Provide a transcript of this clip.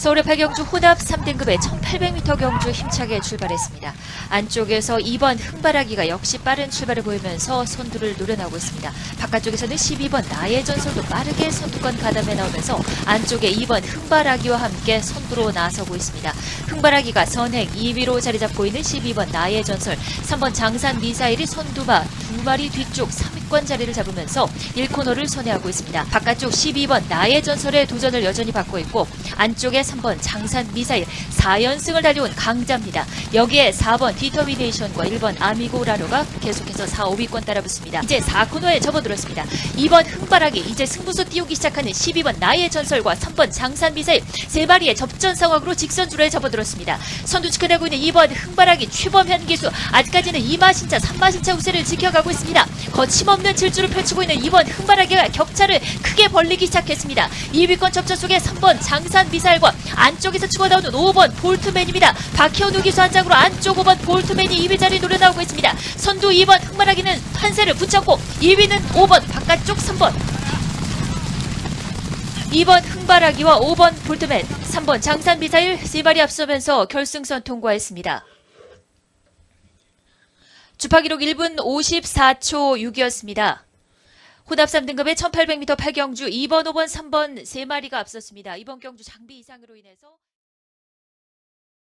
서울의 팔경주 혼합 3등급의 1800m 경주 힘차게 출발했습니다. 안쪽에서 2번 흥바라기가 역시 빠른 출발을 보이면서 선두를 노려나오고 있습니다. 바깥쪽에서는 12번 나의 전설도 빠르게 선두권 가담해 나오면서 안쪽에 2번 흥바라기와 함께 선두로 나서고 있습니다. 흥바라기가 선행 2위로 자리 잡고 있는 12번 나의 전설, 3번 장산 미사일이 선두마 두 마리 뒤쪽 3위 권 자리를 잡으면서 1코너를 선회하고 있습니다. 바깥쪽 12번 나의 전설의 도전을 여전히 받고 있고 안쪽에 3번 장산 미사일 4연승을 달려온 강자입니다. 여기에 4번 디터미네이션과 1번 아미고라로가 계속해서 4, 5위권 따라붙습니다. 이제 4코너에 접어들었습니다. 2번 흥바라기 이제 승부수 띄우기 시작하는 12번 나의 전설과 3번 장산 미사일 세 마리의 접전 상황으로 직선주로에 접어들었습니다. 선두 지켜내고 있는 2번 흥바라기 최범현 기수 아직까지는 2마신차 3마신차 우세를 지켜가고 있습니다. 거침없는 질주를 펼치고 있는 2번 흥바라기가 격차를 크게 벌리기 시작했습니다. 2위권 접전 속에 3번 장산 미사일과 안쪽에서 치고 나오는 5번 볼트맨입니다. 박현우 기수 한 장으로 안쪽 5번 볼트맨이 2위 자리 노려나오고 있습니다. 선두 2번 흥바라기는 판세를 붙잡고 2위는 5번 바깥쪽 3번 2번 흥바라기와 5번 볼트맨, 3번 장산 미사일 세 마리 앞서면서 결승선 통과했습니다. 주파 기록 1분 54초 6이었습니다. 혼합 3등급의 1800m 8경주 2번, 5번, 3번 세 마리가 앞섰습니다. 이번 경주 장비 이상으로 인해서